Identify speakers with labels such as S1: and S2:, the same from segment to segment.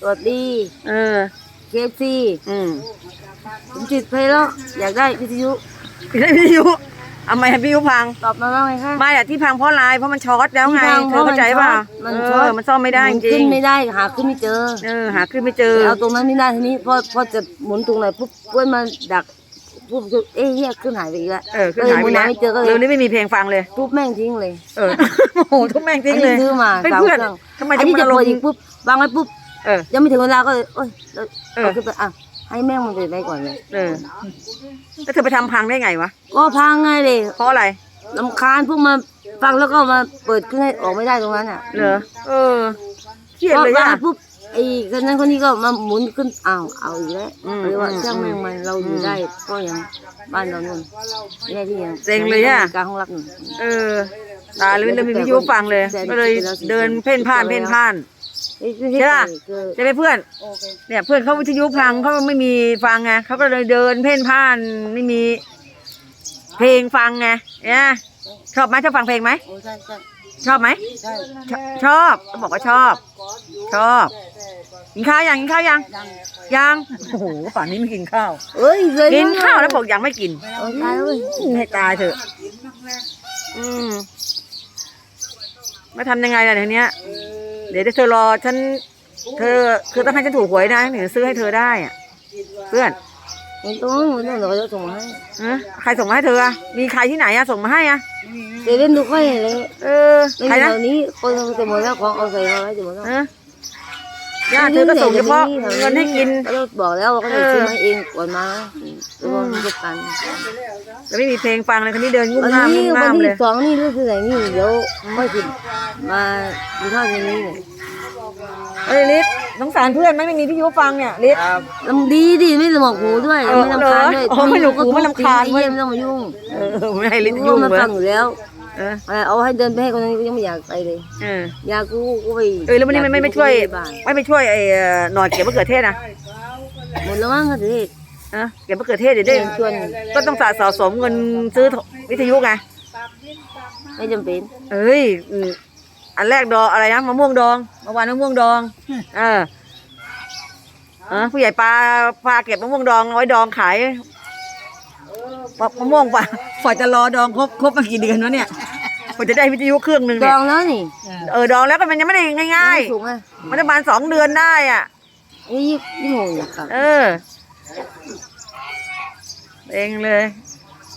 S1: สวัสดี
S2: เออ
S1: เคฟซี
S2: อืม
S1: ผมจิตเพลแล้วอยากได้วิทยุ
S2: ได้วิทยุเอาไม่ให้วิทยุพัง
S1: ตอบมาว่าไงคะ
S2: ไม่อะที่พังเพราะอะไรเพราะมันช็อตแล้วไง
S1: ที่พัง
S2: เธ
S1: เพ
S2: อ
S1: ราะ
S2: เข้าใจป่ะ
S1: มัน
S2: เอ
S1: ช็อต
S2: อมันซ่อมไม่ได้จ
S1: มัน
S2: ริ
S1: ขึ้
S2: ง
S1: นไม่ได้หาขึ้นไม่เจอ
S2: เออหาขึ้นไม่เจอ
S1: เอาตรงนั้นไม่ได้ทีนี้พอพอจะหมุนตรงไหนปุ๊บเพื่อนมาดักปุ๊บจะเอ๊ะเฮียขึ้นหายไปอีกแล้ว
S2: เออขึ้นหายไปแล้ว
S1: ไม่เจอก็เล
S2: เร็
S1: ยว
S2: นี้ไม่มีเพลงฟังเลย
S1: ปุ๊บแม่งทิ้งเลย
S2: เออ โอ้โหทุกแม่งทิ้งเลย
S1: อันนี้ซื้อมา
S2: เป็น
S1: สาม
S2: เพื่อน
S1: เครื่อง
S2: ทำไม
S1: อัน
S2: จะ
S1: นี้
S2: มา
S1: จะ
S2: ล
S1: เปิ
S2: ง
S1: ดอีกปุ๊บวางไว้ปุ๊บ
S2: เออ
S1: ยังไม่ถึงเวลาก็เลยโอ๊ยเอา
S2: เออ
S1: เอาขึ้นไปอะให้แม่งมันไปไปก่อนเลย
S2: เออแล้วเธอไปทำพังได้ไงวะ
S1: ก็พังไงเลย
S2: เพราะอะไร
S1: ลำคาญพวกมาฟังแล้วก็มาเปิดขึ้นให้ออกไม่ได้ตรงนั้นอะ
S2: เหรอ เออเครียด
S1: พอ
S2: เลย
S1: วาง
S2: อะ
S1: ปุ๊บไอ้คนนั้นคนนี้ก็มาหมุนขึ้นอ้าวเอาอีกแล้ว
S2: อืม
S1: เรียกว่า
S2: อืม
S1: ช่างแม่งมันเราอ
S2: อื
S1: ยู่
S2: ม
S1: ได้ก็ยังบ้านเรานู่นไม่ได้ที่ยัง
S2: เซ็งเลยอะ
S1: กลางห้องรับนู่น
S2: เออ ตายเลยไม่มีวิทยุฟังเลย ก็เลยเดินเพ่นพ่านเพ่นพ่าน
S1: เอ้ย
S2: ใช่ปะ
S1: คือ
S2: ใช่ไหมเพื่อนเนี่ยเพื่อนเขาวิทยุพังเขาไม่มีฟังไงเขาก็เลยเดินเพ่นพ่านไม่มี เพลงฟังไงเนี่ยชอบไหมชอบฟังเพลงไหม
S1: โอ้ใช่ใช่
S2: ชอบไหม
S1: ใช่
S2: ชชอบเขาบอกว่าชอบ ชอบกินข้าวยังกินข้าวยังยังโอ้โหป่านนี้ไม่กินข้าว
S1: เอ้ยเลย
S2: กินข้าวแล้วบอกยังไม่กิน
S1: โอ้ตายแล้วเว้ย
S2: ให้ตายเถอะ อืมมาทำยังไงล่ะทีเนี้ย เดี๋ยวเธอรอฉัน เธอคือต้องให้ฉันถูกหวยนะถึงจะซื้อให้เธอได้อะเพื่อน
S1: มันต้องมันต้องเดี๋ยวเขาจะส่งมาให้
S2: ฮะใครส่งมาให้เธออะมีใครที่ไหนอะส่งมาให้อะ
S1: เซเว่นดูค่อยเลย
S2: เออ
S1: ไม่
S2: ใคร
S1: มี
S2: นะ
S1: แถวนี้คนเอาจะหมดแล้วของเอาใส่มาไว้จะหมดแล้ว
S2: ฮะ ย่าเธอก็ส่งเฉพาะเงินให้กิน
S1: ก็บอกแล้วว่าเขาจะซื้อมาเองก่อนมาแล้วก็มีกัน
S2: แล้วไม่มีเพลงฟังเลยคนนี้เดินงุ่ม
S1: วัน
S2: ง่าม
S1: นี้
S2: งุ่ม
S1: วั
S2: ง่านมเล
S1: ที่
S2: ย
S1: สองนี่รู้สึกไหนนี่เดี๋ยวไม่กินมาดูข้าวทีนี้เลย
S2: เอ้ยลิศสงสารเพื่อนไหมไม่มีพี่ยุฟังเนี่ยลิศ
S1: ลำดีดิไม่สมองหูด้วย
S2: เออ
S1: ไม่ลำคาญด้วย
S2: เหรออ๋อไม่หนวกหูไม่รำคาญ
S1: ไอ้เยี่ยมไม่ต้องมายุ่ง
S2: เออไม่ให้ลิศ
S1: รู้
S2: ยุ่ง
S1: ว่ามัน
S2: เล
S1: ฟั
S2: ย
S1: งอยู่แล้ว
S2: เออ
S1: เอาให้เดินไปให้คนนั้นก็ยังไม่อยากไปเลย
S2: เออ
S1: อยากกูกูไป
S2: เออแล้ววันนี้ไม่ไม่ไม่ช่วย
S1: บ้าน
S2: ไม่ไปช่วยไอ้เอ่อหนอดเก็บมะเขือเทศนะ
S1: หมดแล้วมั้งก็ถือ
S2: เออเก็บมะเขือเทศเดี๋ยวได้
S1: ชวน
S2: ก็ต้องสะสมเงินซื้อวิทยุไง
S1: ไม่จำเป็น
S2: เอ้ยอืมอันแรกดองอะไรนะมะม่วงดองเมื่อวานมะม่วงดอง เออเออผู้ใหญ่ปลาปลาเก็บมะม่วงดองเอาไว้ดองขาย มะมะม่วงปลาฝ่ายจะรอดองครบครบมากี่เดือนวะเนี่ยกว่าจะได้วิทยุเครื่องหนึ่ง
S1: ด
S2: เนี่
S1: อยงแล้วนี่
S2: เออดองแล้วก็มันยังไม่ได้ง่าย
S1: ถูกไหม
S2: ๆมันจะประมาณสองเดือนได้อะ
S1: นี่ยี่ยี่โมงครับ
S2: เออ เองเลย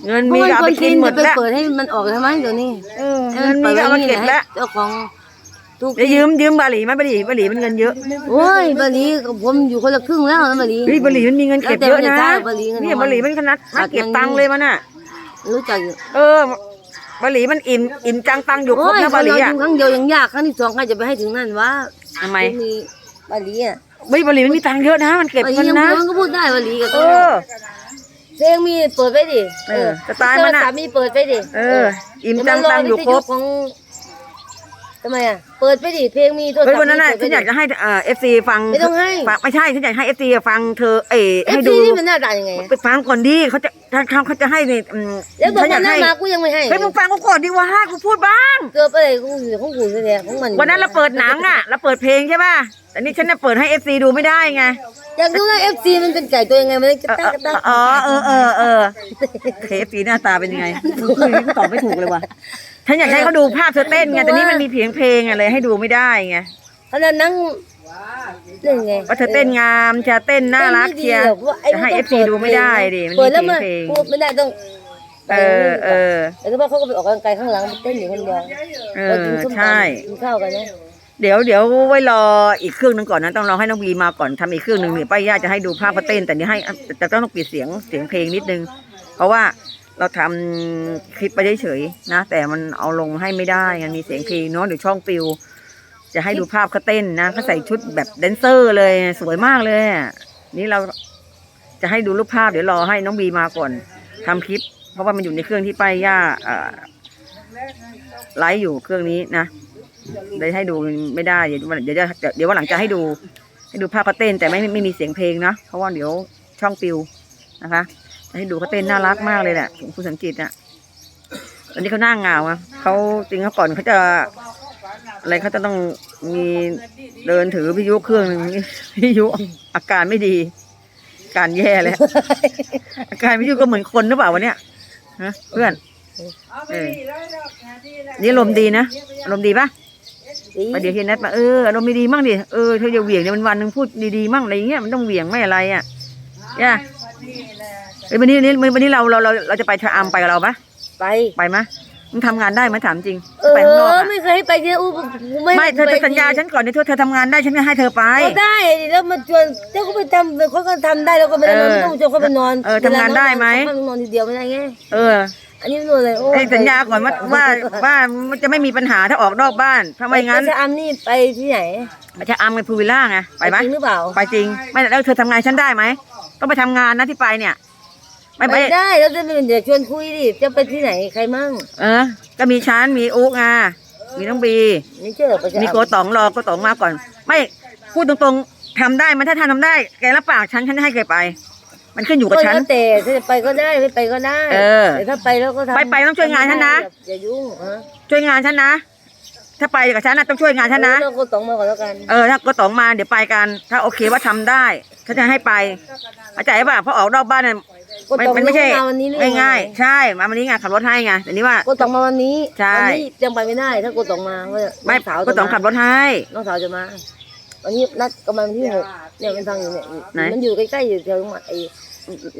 S2: เงินมีก็เอาไปกินหมด
S1: จะไป
S2: แล้ว
S1: เปิดให้มันออกทำไมเดี๋ยวนี้
S2: เออเงินมีก็เอามาเก็บแล้ว
S1: เจ้าของ ทุก
S2: เดี๋ยวยืมยืมบาหลีไหมบาหลีบาหลีมันเงินเยอะ
S1: โอ้ยบาลีกับผมอยู่คนละครึ่งแล้วนะบาลี
S2: เฮ้ยบาหลีมันมีเงินเก็บเยอะนะ
S1: แล้วแต่บาหลีเงิน
S2: เนี่ยบาหลีมันขนาดนักเก็บตังค์เลยมันอะ
S1: รู้จักอยู่
S2: เออบาหลีมันอิ่มอิ่มจังตังอยู่คร
S1: โอ้
S2: บ
S1: ย
S2: นะ
S1: ค
S2: บานหลี
S1: เราอ
S2: อะ
S1: ยู่ครั้งเดียวยังยากครั้งที่สองใครจะไปให้ถึงนั่นวะ
S2: ทำไม
S1: มีบาลีอะ
S2: เฮ้ยบาหลีมันมีตังค์เยอะนะ มันเก็บบา
S1: ลี
S2: เงิน
S1: ยัง
S2: นะ
S1: พูดก็พูดได้บาลีกับ
S2: เออ
S1: เพลงมีเปิดไปดิ
S2: เออสไตล์มันอะ
S1: สามีเปิดไปดิ
S2: เออ อิ่มจังตังอยู่ครบ
S1: ของ ทำไมอะ เปิดไปดิ เพลงมีโทรศัพ
S2: เฮ้ย
S1: ท์
S2: วันนั้นน่ะ
S1: มี
S2: ฉันอยากจะให้เอ่อฟซีฟัง
S1: ไม่ต้องให้
S2: ฟังไม่ใช่ฉันอยากให้เอฟซีฟังเธอเอย
S1: เอ
S2: ให้
S1: ฟ
S2: ดู
S1: ซีนี่มันหน้าตายังไงอะ
S2: ไปฟังก่อนดิเขาจะเขาเขาจะให้ในอืม
S1: แล้วบอก
S2: ฉันอาก
S1: ว่ายหน้า
S2: ให้
S1: มากูยังไม่ให้
S2: เฮ้ยมึงฟังกูก่อนดิว่ากูพูดบ้าง
S1: เกิดไปเลยกูอยู่ของกูแสดงของมัน
S2: วันนั้นเราเปิดหนังอะ เราเปิดเพลงใช่ป่ะแต่นี่ฉันน่ะเปิดให้เอฟซีดูไม่ได้ไง
S1: อยากดูว่าเอฟซีมันเป็นไก่ตัวยังไงมันจะ
S2: เออ
S1: ตากระตาก
S2: อ๋อเออเออเออเคฟซีหน้าตาเป็นยังไงตอบไม่ถูกเลยว่ะ ฉันอยากให้เขาดูภาพเธอเต้นไงแต่นี่มันมีเพียงเพลงอะไรให้ดูไม่ได้ไง
S1: ขนาดนั่งเล่นไง
S2: ว่าเธอเต้นงามจะเต้นน่ารักเชียร์จะให้ FC ดูไม่ได้ดิมันมี
S1: เปิดแล้วมัน
S2: เพลง
S1: พูดไม่ได้ต้อง
S2: เออเออ
S1: แต่ถ้าว่าเขาก็ไปออกกำลังกายข้างหลังเต้นอยู่คนเดียว
S2: เอ
S1: เรา
S2: อ
S1: กินส้มต
S2: ใช่ำ
S1: กินข้าวกันนะ
S2: เดี๋ยวเดี๋ยวไว้รออีกเครื่องหนึงก่อนนะต้องรอให้น้องบีมาก่อนทำอีกเครื่องหนึ่งเนี่ยป้าย่าจะให้ดูภาพเขาเต้นแต่นี่ให้แต่ต้องปิดเสียงเสียงเพลงนิดนึง เพราะว่า เราทำคลิปไปเฉยๆนะ แต่มันเอาลงให้ไม่ได้มันมีเสียงเพลงเนาะเดี๋ยวช่องปิว จะให้ดูภาพเขาเต้นนะเขาใส่ชุดแบบแดนเซอร์เลยสวยมากเลยนี่เราจะให้ดูรูปภาพเดี๋ยวรอให้น้องบีมาก่อนทำคลิป เพราะว่ามันอยู่ในเครื่องที่ป้าย่าไลฟ์อยู่เครื่องนี้นะเลยให้ดูไม่ได้เดี๋ยววันเดี๋ยวจะเดี๋ยววันหลังจะให้ดูให้ดูภาพเขาเต้นแต่ไม่ไม่มีเสียงเพลงนะเพราะว่าเดี๋ยวช่องปิวนะคะ ให้ดูเขาเต้นน่ารักมากเลยแหละคุณสังกิตอะตอนนี้เขาหน้าเหงาอะเขาจริงเขาก่อนเขาจะ อะไรเขาจะต้องมีเดินถือพิยุเครื่องหนึ่งพิยุอาการไม่ดีอาการแย่เลยอาการพิยุก็เหมือนคนหรือเปล่าวะเนี่ยฮะเพื่อนเออนี่ลมณ์ดีนะอารมณ์ดีปะ
S1: ดี
S2: ประเดี๋ยวเฮียนัทมาเอออารมณ์ดีๆมั่งดิเออเธออย่าเหวี่ยงเนี่ยมันวันหนึ่งพูดดีๆมั่งอะไรอย่างเงี้ยมันต้องเหวี่ยงไม่อะไรอะย่า เอ้ยวันนี้วันนี้วันนี้เราเราเราเราจะไปชะอำไปกับเราปะ
S1: ไป
S2: ไปมะมึงทำงานได้ไหมถามจริง
S1: เอ
S2: ไปข้างนอก
S1: อ
S2: อะ
S1: ไม่เคยให้ไปเนี่ยอู้ไม่
S2: ไม่เธอเธอสัญญาฉันก่อนเดี๋ยวเธอเธอทำงานได้ฉันจะให้เธอไป
S1: ก็ได้แล้วมาชวนเจ้าก็ไปทำเขาก็ทำได้แล้วก็ไม่ได้นอน
S2: เออ
S1: ไม่ต้องชวนเขาไปนอน
S2: เออทำงานได้ไหม
S1: เขานอนทีเดียวไม่ได้ไง
S2: เออ
S1: อันนี้ไม่รู้เลยโอ้
S2: ไอ้สัญญาก่อนว่าว่าว่ามันจะไม่มีปัญหาถ้าออกนอกบ้านถ้าไม่งั้น
S1: จะอำนี่ไปที่ไหน
S2: มันจะอำไปพูลวิลล่าไงไปไหม
S1: จริงหรือเปล่า
S2: ไปจริงไม่แล้วเธอทำงานฉันได้ไหมต้องไปทำงานนะที่ไปเนี่ย ไม่ไป
S1: ไปได้แล้วจะเป็นเดี๋ยวชวนคุยดิจะไปที่ไหนใครมั่ง
S2: เออ ก็มีฉันมีอุ๊กอะมีน้องบี
S1: ไม่เชื่อไปจะ
S2: มีโกต๋องรอโกต๋องมาก่อน ไม่พูดตรงๆทำได้ไหมันถ้าท่านทำได้ แกรับปากฉันฉันจะให้แกไป มันขึ้นอยู่กับฉัน
S1: ก็แล้วแต่ถ้าจะไปก็ได้ไม่ไปก็ได้
S2: เออ
S1: แต่ถ้าไปแล้วก็ทำ
S2: ไปไปต้องช่วยงานฉันนะ
S1: อย่ายุ่งฮะ
S2: ช่วยงานฉันนะ ถ้าไปกับฉันนะต้องช่วยงานฉันนะ
S1: เราก็ต้องมาก่อนแล้วกัน
S2: เออถ้าโกต๋องมาเดี๋ยวไปกัน ถ้าโอเคว่าทำได้ฉันจะให้ไปเข้าใจป่ะเพราะออกนอกบ้านเนี่ย
S1: ก็
S2: มัน
S1: ต้อง
S2: มันไม่ใช่
S1: มาวันนี้หรือ
S2: ง่ายๆใช่มาวันนี้ไงขับรถให้ไงแต่นี่ว่า
S1: ก็ต้องมาวันนี้
S2: ใช่
S1: วันนี้ยังไปไม่ได้ ถ้าก็ต้องมาก็
S2: ไม่
S1: น้องสาว
S2: โกต๋องขับรถให้
S1: น้องสาวจะมา วันนี้นัดกันมาวันที่หกเนี่ยมันฟังอยู่เนี่ย
S2: ไหน
S1: มันอยู่ใกล้ๆอยู่แถวไอ้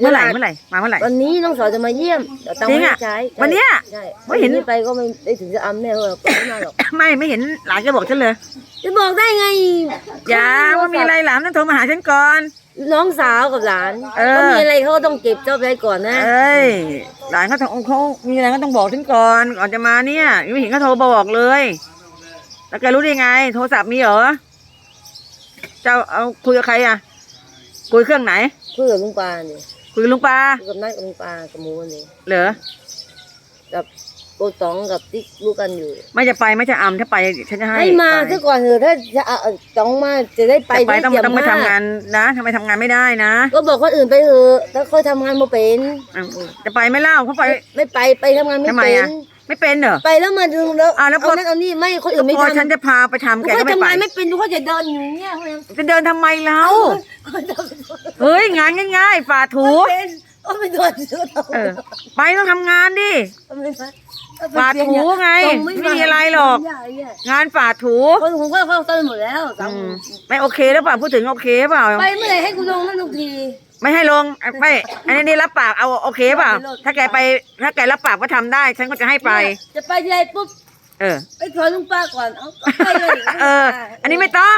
S2: เมื่อไหร่เมื่อไหร่มาเมื่อไหร่
S1: วันนี้น้องสาวจะมาเยี่ยมเดี๋ยวตังค์
S2: จริง
S1: ไม่
S2: อะ
S1: ได้ใช้
S2: วันเนี้ย
S1: ใช่
S2: ไม่เห็น
S1: วัไปก็ไม่ได้ถึงจะอำแน่เพราะว่าก็ไม่มาหรอก
S2: ไม่ไม่เห็นหลานแกบอกฉันเลย
S1: จะบอกได้ไง
S2: อย่าว่ามีอะไรหลานต้องโทรมาหาฉันก่อน
S1: น้องสาวกับหลาน
S2: เออ
S1: เขามีอะไรเขาก็ต้องเก็บเจ้าไว้ก่อนนะ
S2: เอ้ยหลานเขาต้องเขามีอะไรก็ต้องบอกฉันก่อนก่อนจะมาเนี่ยยังไม่เห็นเขาโทรมาบอกเลย แล้วแกรู้ได้ไง โทรศัพท์มีเหรอเจ้าเอาคุยกับใครอะ คุยเครื่องไหน
S1: คุยกับลุงปาเนี่ย
S2: คุยกับลุงปลา
S1: คุยกับนัดกับลุงปากับหมูนี่
S2: เหรอ
S1: กับ โกตองกับติ๊กรู้กันอยู่
S2: ไม่จะไปไม่จะอำถ้าไปฉันจะให้
S1: ให้มา
S2: ไป
S1: ซะก่อนเถอะถ้าจะเอาต้องมาจะได้ไป
S2: แต่ไป
S1: ได้
S2: ต้อง
S1: เยี่ยม
S2: ต้องไป
S1: มาก
S2: ทำงานนะทำไมทำงานไม่ได้นะ
S1: ก็บอกคนอื่นไปเถอะถ้าเขาทำงานมาเป็น
S2: อะจะไปไม่เล่าเพราะไป
S1: ไม่ไปไปทำงานไม่
S2: ทำไม
S1: เป็
S2: อะ
S1: น
S2: ไม่เป็นเหรอ
S1: ไปแล้วมาดูแล้ว
S2: อะแล้วพอ
S1: เอานั่นเอานี่ไม่คนอื่นไม่
S2: พอ
S1: ทำ
S2: ฉันจะพาไปทำแก
S1: เขา
S2: ก็ไม่
S1: ทำ
S2: ไป
S1: งานไม่เป็นดูเขาจะเดินอยู่เนี่ยเขายัง
S2: จะเดินทำไมเราเฮ้ยงานง่ายๆฝ่าถู
S1: ไม่เป็นก็ไม่โดนเสือเรา
S2: เออไปต้องทำงานดิ
S1: ไม่ไป
S2: ฝาดถูไงไม่มีอะไรหรอก งานฝ่าถู
S1: คนหูก็เข้าต้นหมดแล้วสาม
S2: อืมไม่โอเคหรือเปล่าพูดถึงโอเคเปล่า
S1: ไปเมื่อไหร่ให้กูลงนั่นทุกที
S2: ไม่ให้ลงไม่อันนี้นี่รับปากเอาโอเคเปล่า ถ้าแกไปถ้าแกรับปากว่าทำได้ ฉันก็จะให้ไป
S1: จะไปที่ไรปุ๊บ
S2: เออ
S1: ไปขอลุงป้าก่อนเอาไปเลย
S2: เออ อันนี้ไม่ต้อง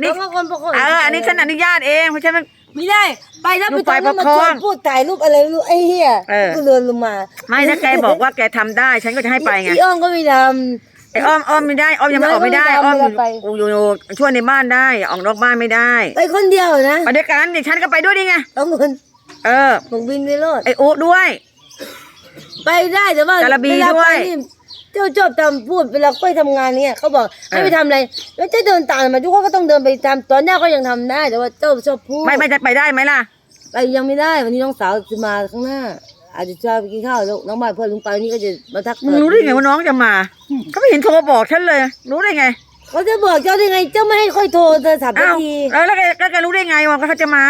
S1: นี่
S2: นี่
S1: ก็คนปกติ
S2: เออ อันนี้ฉันอนุญาตเองเพราะฉันมัน
S1: ไม่ได้ ไปแล้ว
S2: ลู
S1: ไป
S2: กไป
S1: ตอนนั้นมา
S2: ประคอง
S1: ชวนพูดถ่ายรูปอะไรไม่รู้ไอ้เหี้ย
S2: เออ
S1: ก็เดินลงมา
S2: ไม่ถ้าแกบอกว่าแกทำได้ ฉันก็จะให้ไปไง
S1: อีอ้อมก็ไม่ท
S2: ไอ้อ้อมอ้อมไม่ได้อ้อมยังไม่ออกไม่ได้
S1: ไม่
S2: อ้อม
S1: ไม่ไป
S2: อยู่อยู่อยู่ช่วยในบ้านได้ออกนอกบ้านไม่ได้ำ
S1: ไปคนเดียวนะ
S2: ไปด้วยกันเดี๋ยวฉันก็ไปด้วยดิไง
S1: ต้องคน
S2: เออ
S1: ผมบินไปโลด
S2: ไอ้อุด้วย
S1: ไปได้แต่ว่า
S2: จาระบี
S1: เวลา
S2: ด้วย
S1: ไปนี่ เจ้าชอบทำพูดเวลาค่อยทำงานเนี่ยเขาบอกให้
S2: เออ
S1: ไปทำอะไร แล้วจะเดินตามมาทุกคนก็ต้องเดินไปทำตอนหน้าก็ยังทำได้ แต่ว่าเจ้าชอบพูด
S2: ไม่ไม่จะไปได้ไหมล่ะ
S1: ไปยังไม่ได้วันนี้น้องสาวจะมาข้างหน้า อาจจะจะไปกินข้าวแล้วน้องบ้านเพื่อนลุงไปวันนี้ก็จะมาทัก
S2: มึงรู้ได้ไงว่าน้องจะมาเขาไม่เห็นโทรบอกฉันเลย รู้ได้ไง
S1: เขาจะบอกเจ้าได้ไง เจ้าไม่ให้ค่อยโทรโทรศัพท์ทัน
S2: อ้าว
S1: ที
S2: แล้วแล้วแกแล้วแกรู้ได้ไงว่าเขาจะมา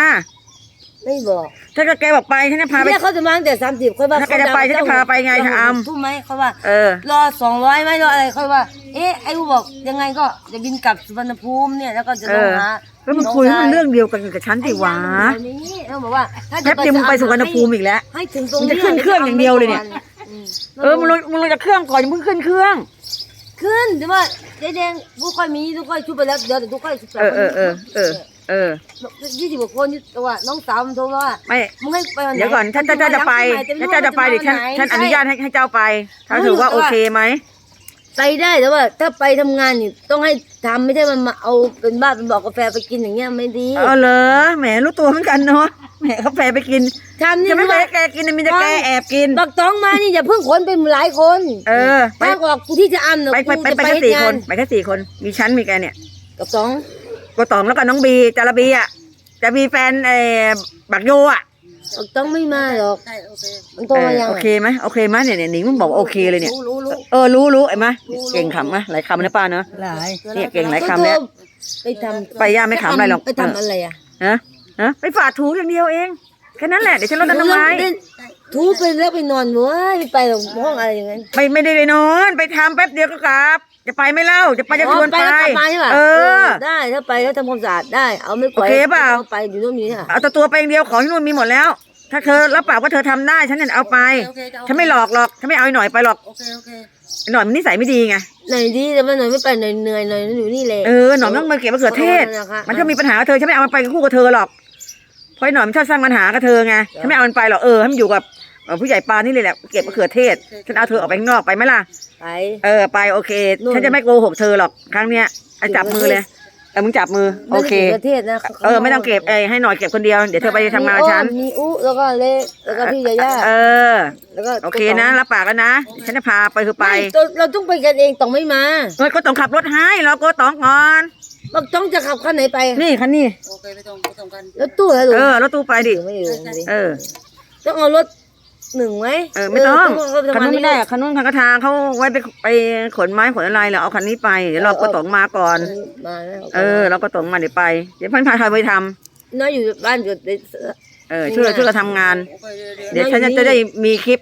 S1: ไม่บอก
S2: ถ้าแกบอกไปฉันจะพาไป
S1: เนี่ยเขาจะมาตั้งแต่สามสิบค่อยว่า
S2: ถ้าแกจะไปฉันจะพาไปไงชะอำ
S1: ทุ่มไหมเขาว่า
S2: เออ
S1: รอสองร้อยไหมรออะไรค่อยว่า เอ๊ะไอ้กูบอกยังไงก็จะบินกลับสุวรรณภูมิเนี่ยแล้วก็จะลงหา
S2: แล้วมันคุยให้มันเรื่องเดียวกันกับฉันสิวะ
S1: ไอ้ยังอยู่นี้เขาบอกว่าถ้า
S2: แป๊บเดียวมึงไปสุวรรณภูมิอีกแล้ว
S1: ให้ถึงตรง
S2: มึงจะขึ้นเครื่องอย่างเดียวเลยเนี่ย
S1: อืม
S2: เออมึงลงมึงลงจากเครื่องก่อนอย่าเพิ่งขึ้นเครื่อง
S1: ขึ้นแต่ว่าเจ๊แดงทุกค่อยมีทุกค่อยชุบไปแล้วเดี๋ยวแต่ทุกค่อยชุบ
S2: เออเออเออเออ เออ
S1: ยี่สิบกว่าคนนี่แต่ว่าน้องสาวมันโทรมาว่า
S2: ไม่
S1: มึงให้ไปวันไหน
S2: เดี๋ยวก่อนถ้าถ้าถ้าจะไปถ้าเจ้าจะไปเดี๋ยวฉันฉันอนุญาตให้ให้เจ้าไปถ้าถือว่าโอเคไหม
S1: ไปได้แต่ว่า ถ้าไปทำงานนี่ต้องให้ทำไม่ใช่มันมาเอาเป็นบ้าเป็นบอกกาแฟไปกินอย่างเงี้ยไม่ดี
S2: เออเหรอแหมรู้ตัวเหมือนกันเนาะแหมกาแฟไปกิน
S1: ทำนี่
S2: จะไม่
S1: ไม่
S2: ไป
S1: ว่า
S2: ให้แกกินนะมีแต่แกแอบกิน
S1: บักตองมานี่อย่าเพิ่งขนไปหลายคน
S2: เออไป
S1: ทางออกกูที่จะอัน
S2: ไปไปไปไปแค่สี่คนไปแค่สี่คน มีฉันมีแกเนี่ย
S1: กับตอง
S2: ก็ตองแล้วก็น้องบีจาระบีอะจะมีแฟนเออบักโยอะ
S1: บอกต้องไม่มาหรอก
S3: ได้โอเค
S1: มันโต
S2: เอ
S1: มา
S2: อ
S1: ยัง
S2: โอเคไหมโอเคไหมเนี่ยเนี่ยหนิงมึงบอกว่าโอเคเลยเนี่ย
S3: รู้รู้รู้
S2: เออรู้รู้ไอ้มะเก่งขำมะหลายคำนะป้าเนาะ
S3: หลาย
S2: เนี่ยเก่งหลาย คำเนี่ย
S1: ไปทำ
S2: ไปย่าไม่ขำอะไรหรอก
S1: ไปทำอะไรอะ
S2: ฮะฮะไปฝาดถูอย่างเดียวเองแค่นั้นแหละเดี๋ยวฉันลดน้ำไม้
S1: ทูไปแล้วไปนอนเว้ยไม่ไปหรอกห้องอะไรอย่างนั้น
S2: ไม่ไม่ได้ไปนอน ไปทำแป๊บเดียวก็กลับ จะไปไหม่เล่า จะไปจะชวนไป
S1: อ๋อแล้วกลับมาใช่ป่ะ
S2: เออ
S1: ได้ถ้าไปก็ทำความสะอาดได้ เอาไม่ไหว
S2: โอเคเปล่า
S1: ไปอยู่นู่นนี่ค่ะ
S2: เอาแต่ตัวไปอย่างเดียวของที่นู่นมีหมดแล้ว ถ้าเธอรับปากว่าเธอทำได้ฉันจะเอาไป
S3: โอเคจะเอา
S2: ฉันไม่หลอกหรอกฉันไม่เอาไอ้หน่อยไปหรอก
S3: โอเคโอเค
S2: ไอ้หน่อยมันนิสัยไม่ดีไง
S1: ไหนดีแต่ว่าหน่อยไม่ไปหน่อยเหนื่อยหน่อยอยู่นี่แหละ
S2: เออหน่อยมันต้องมาเก็บมะเขือเทศ
S1: อานะคะ
S2: มันก็มีปัญหากับเธอฉันไม่เอามันไปคู่กับเธอหรอกเพราะไอ้หน่อยมันชอบสร้างปัญหากับเธอไงฉันไม่เอามันไปหรอกเออให้มันอยู่กับ เอ่อผู้ใหญ่ปานนี่เลยแหละเก็บมะเขือเทศ ฉันเอาเธอออกไปข้างนอกไปไหมล่ะ
S1: ไป
S2: เออไปโอเค
S1: นู่น
S2: ฉันจะไม่โกหกเธอหรอกครั้งเนี้ยเอาจับมือเลยเออมึงจับมือโอเค
S1: ไม่ได้ก็บประเทศนะ
S2: เออไม่ต้องเก็บเออให้หน่อยเก็บคนเดียวเดี๋ยวเธอไปทำงานกับฉัน
S1: มีอุแล้วก็เล็กแล้วก็พี่ยาย่า
S2: เออ
S1: แล้วก็
S2: โอเคนะรับปากแล้วนะ ฉันจะพาไปคือไป
S1: ไม่เราเราต้องไปกันเองต้องไม่มา
S2: เออก็ต้องขับรถให้เราก็ต้องก่อน
S1: บอกต้องจะขับคันไหนไป
S2: นี่คันนี้
S3: โอเคไม่ต้องไม่ต้องกัน
S1: รถตู้เหรอลูก
S2: เออรถตู้ไปดิ
S1: ไม่อยู่ดิ
S2: เออ
S1: ต้องเอารถ หนึ่งไหม
S2: เออไม่ต้อง
S1: เา
S2: คันนู้นไม่ได้อะคันนู้นคันกระทางเขาไว้ไปไปขนไม้ขนอะไรเหรอเอาคันนี้ไปเดี๋ยวเราก็ต้องมาก่อน
S1: มาแล้ว
S2: เออ เราก็ต้องมาเดี๋ยวไป เดี๋ยวพันพาทอยไปทำ
S1: น้อยอยู่บ้านอยู่ใน
S2: เออช่วยช่วยกันทำงาน
S3: โอเคเดี๋ยวเดี๋ยว
S2: เดี๋ยวฉันจะได้มีคลิป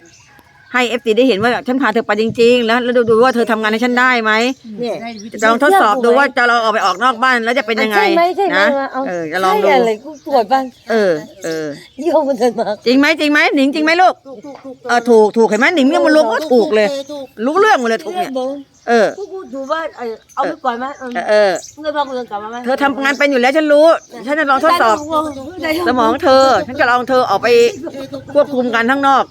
S2: ให้เอฟซีได้เห็นว่าฉันพาเธอไปจริง ๆ แล้วแล้วดูดูว่าเธอทำงานให้ฉันได้ไหม
S1: เนี่ย
S3: ได้วิธี
S2: จะลองทดสอบดูว่าจะเราออกไปออกนอกบ้านแล้วจะเป็นยังไง
S1: ใช่ไหมใช่ไหม
S2: นะ
S1: วะเอา
S2: เออจะลองดู
S1: ใช่อะไรกูตรวจบ้าง
S2: เออเออ
S1: ยี่ห้อมันเดินมา
S2: จริงไหมจริงไหมหนิงจริงไหมลูก
S3: ถูกถูกถูก
S2: เออถูกถูกเห็นไหมหนิงเนี่ยมันรู้ว่าถูกเลย
S3: ถูก
S2: รู้เรื่องหมดเลยถูกเนี่ย
S1: บอก
S2: เออ
S1: กูกูดูว่าเออเอาไปก่อนไหมเออ
S2: เออเออ
S1: มึงจะพากูเดินกลับมาไหม
S2: เธอทำงานเป็นอยู่แล้วฉันรู้ ฉันจะลองทดสอบ สมองเธอ ฉันจะลองเธอออกไปควบคุมกันทั้งนอก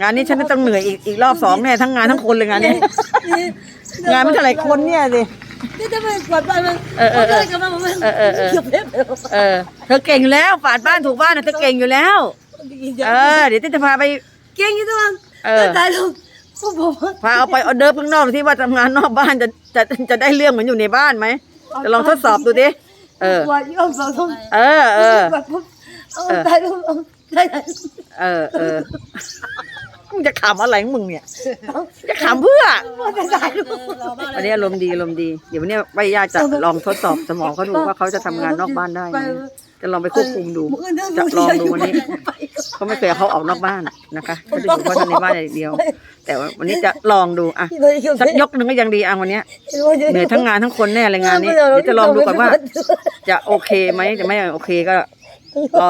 S2: งานนี้ฉันต้องเหนื่อยอีกอีกรอบสองแน่ทั้งงานทั้งคนเลยงานนี้ งานมันเท่าไหร่คนเนี่ยสิ
S1: นี่จะไปกวาดบ้านมัน
S2: เออเออเออ
S1: กลับมามัน
S2: เออเออเธอเก่งอยู่แล้วฝาดบ้านถูกบ้านนะเธอเก่งอยู่แล้ว เออ เดี๋ยวฉันจะพาไป
S1: เก่งอยู่ตัวมัน
S2: เออ
S1: ตายล้วพา
S2: เอาไปออเดิร์ฟข้างนอกที่ว่าทำงานนอกบ้านจะจะจะได้เรื่องเหมือนอยู่ในบ้านไหมจะลองทดสอบดูดิเออ
S1: วาดยี่ห้อสอง
S2: เออเออ
S1: ตายล้วเอาตายแล้ว
S2: เออเออ มึงจะขำอะไรของมึงเนี่ยจะขำเพื่อ
S1: ตายแล้ว
S3: รอบ้าน
S2: วันนี้อารมณ์ดีอารมณ์ดี เดี๋ยววันนี้ป้ายาจะลองทดสอบสมองเขาดูว่าเขาจะทำงานนอกบ้านได้ไหมจะลองไปควบคุมดู จะลองดูวันนี้เขาไม่เคยเอาเขาออกนอกบ้านนะคะเขาจะอยู่บ้านในบ้านอย่างเดียว แต่ว่าวันนี้จะลองดูอะสักยกหนึ่งก็ยังดีอะวันเนี้ยเหนื่อยทั้งงานทั้งคนแน่เลยงานนี้เดี๋ยวจะลองดูก่อนว่า จะโอเคไหมจะไม่โอเคก็รอ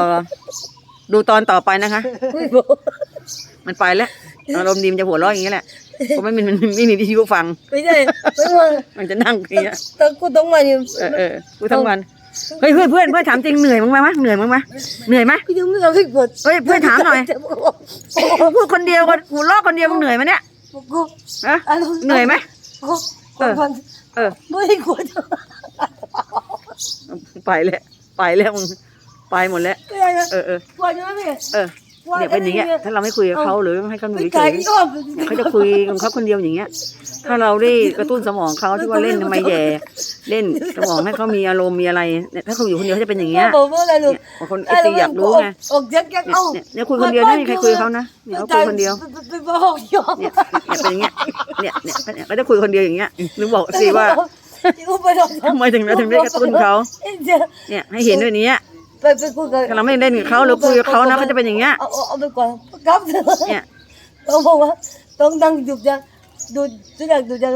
S2: ดูตอนต่อไปนะคะ มันไปแล้วอารมณ์ดีมันจะหัวเราะอย่างนี้แหละเพราะไม่มีมันไม่มีวิทยุฟัง
S1: ไม่ใช่ไม่ว่า
S2: มันจะนั่งอย่างเงี้ย
S1: แต่กูต้องมาอยู่
S2: เออเออกูทั้งวันเฮ้ยเพื่อนเพื่อนเพื่อนถามจริงเหนื่อยมั้งไหมเหนื่อยมั้งไหมเหนื่อยไหม
S1: กูยังไม่เอาให้กด
S2: เฮ้ยเพื่อนถามหน่อยกูพูดคนเดียวกันกูลอกคนเดียวมึงเหนื่อยไหมเนี่ย
S1: กู
S2: ฮะเหนื่อยไหม
S1: กูกดมัน
S2: เออ
S1: ไม่ให้กด
S2: ไปแล้วไปแล้วมึงไปหมดแล้ว
S1: ไม่ได้นะ
S2: เออเออก
S1: ดยังไม่
S2: เออ เนี่ยเป็นอย่างเงี้ยถ้าเราไม่คุยกับเขาหรือให้เขาหนุ่
S1: ไม่
S2: ยเฉ
S1: ขาย
S2: ย
S1: ยอด
S2: เขาจะคุยของเขาคนเดียวอย่างเงี้ย ถ้าเราได้กระตุ้นสมองเขาที่ว่าเล่นทำไมแย่เล่นสมองให้เขามีอารมณ์มีอะไรเนี่ยถ้าเขาอยู่คนเดียวเขาจะเป็นอย่างเงี้ย
S1: บอกว่าอะไรลูก
S2: เนี่ยบางคนเอฟซีอยากรู้ไง
S1: ออกจากแก๊ง
S2: เนี่ย
S1: เอ้า
S2: เนี่ยเนี่ยคุยคนเดียวนะไม่มีใครคุยกับเขานะเนี่ยเขาคุยคนเดียว
S1: ไปบอกยอม
S2: เนี่ยเนี่ยเป็นอย่างเงี้ยเนี่ยเนี่ยเนี่ยเขาจะคุยคนเดียวอย่างเงี้ยนึกบอกสิว่า
S1: กูไปลอง
S2: ทำไมถึงเราถึงได้กระตุ้นเขาเนี่ยให้เห็นด้วยเนี้ย
S1: ไปไปคุยกับ
S2: ถ้าเราไม่เล่นกับเขาหรือคุยกับเขานะเขาจะเป็นอย่างเงี้ย
S1: เอาเอาไปก่อนครับ
S2: เนี่ย
S1: ต้องบอกว่าต้องนั่งดูจะดูจะอยากดูจะ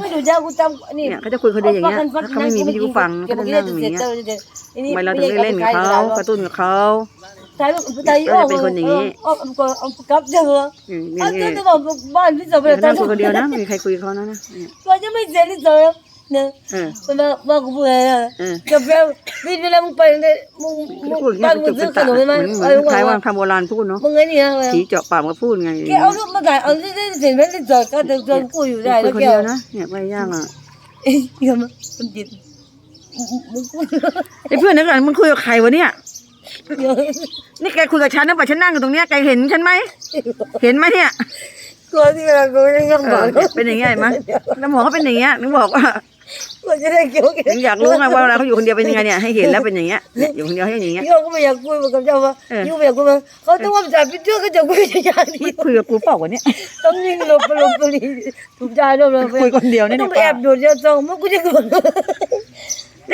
S1: ไม่ดูจะกูจำนี่
S2: เนี่ยเขาจะคุยคนเดียวอย่างเงี้ยถ้าเขาไม่มีวิทยุฟังเขาจะนั่งอย่างเงี้ยทำไมเราถึงไม่เล่นกับเขากระตุ้นกับเขา
S1: ตายตายอ้อมเอาเอากับเจอ
S2: อืม
S1: อั
S2: นี่
S1: น
S2: นี่
S1: นี้บอกบ้านพี่สาวไป
S2: เดี๋ยว
S1: ตา
S2: นั่
S1: ย
S2: งคุยคนเดียวนะไม่มีใครคุยกับเขานะนะเนี่ย
S1: ก็จะไม่เสร็จที่สองเนี่ย
S2: เออ
S1: มามากูพูดอะไร
S2: เออ
S1: จะไปวินเวลามึงไปเนี่ยมึงมึง
S2: พูดอย่าง
S1: บ้า
S2: เงี้
S1: น
S2: ย
S1: มึ
S2: จุ
S1: ง
S2: ก
S1: ซื้
S2: เป็
S1: อนข
S2: ตาน
S1: มไหม
S2: เหมือนเหมือนคล้ายว่าทำโบราณพูดเนาะ
S1: มึงไงเนี่ย
S2: ผีเจาะปากมาพูดไง
S1: แกเอาลูกมาถ่ายเอาที่เห็นไหมที่จอดก็จะจนกูอยู่ได้
S2: คุ
S1: แล้
S2: ยวคน
S1: แก
S2: เดียวนะเนี่ยไม่ยากอะ
S1: เอ้ยเดี๋ยวมันมันจิตมึง
S2: ไอ้เพื่อนนึกก่อนมึงคุยกับใครวะเนี่ย
S1: เดี๋ยว
S2: นี่แกคุยกับฉันนะป่ะฉันนั่งอยู่ตรงเนี้ยแกเห็นฉันไหมเห็นไหมเนี่ย
S1: กลัวที่เรากูยังยัง
S2: เอ
S1: บอก
S2: อเนี่ยเป็นอย่างเงี้ยเห็นไหมแล้วหมอเขาเป็นอย่างเงี้ยนึกบอกว่า
S1: ก็จะได้เกี่ยวกัน
S2: ถึงอยากรู้ไงว่าเวลาเขาอยู่คนเดียวเป็นยังไงเนี่ยให้เห็นแล้วเป็นอย่างเงี้ยเนี่ยอยู่คนเดียวให้อย่างเงี้ย
S1: โยก็ไม่อยากคุยกับเจ้าว่า
S2: เออ
S1: โยไม่อยากคุยว่าเขาต้องว่าภาษาพิจิตรก็จะคุยอย่างนี้
S2: ไม่คุยกับกูเปล่าวะเนี่ย
S1: ต้องยิงหลบไปหลบไปลีถูกใจด้วยเลย
S2: คุยคนเดียวเนี่ย
S1: ต้องไป
S2: ป้า
S1: แอบดูดยาซองมันกูจะโกรธ
S2: นี่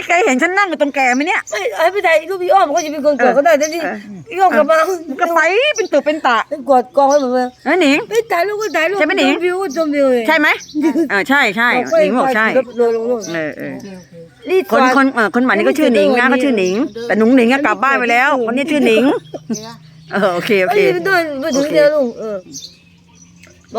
S2: แกเห็นฉันนั่งอยู่ตรงแกไหมเนี่ย
S1: ไม่ไอ้พี่ไทยลูกพี่อ้อมเขาจะเป็นคนโกรธก็ได้แต่นี่
S2: เออ
S1: พี่อ้อมกลับมา
S2: มันก็ไปเป็นตัวเป็นตะ
S1: กอดกองให้หมดเลย
S2: เอ้ยหนิง
S1: ไม่ถ่ายรูปก็ถ่ายรูป
S2: ใช่ไหมหนิง
S1: ชวิวชมวิว
S2: ใช่ไหมเออใช่ใช่หนิงบอกใช่
S1: ลงลงลง
S2: เออเออ
S1: รีด
S2: คนคนเออคนใหม่นี่ก็ชื่อหนิงนะก็ชื่อหนิง แต่หนุ่งหนิงก็กลับบ้านไปแล้วคนนี้ชื่อหนิง
S3: เนี่ย
S2: เออโอเคโอเค
S1: ไม่ได้ไม่ต้องไม่ถึงเดียวลุงเออ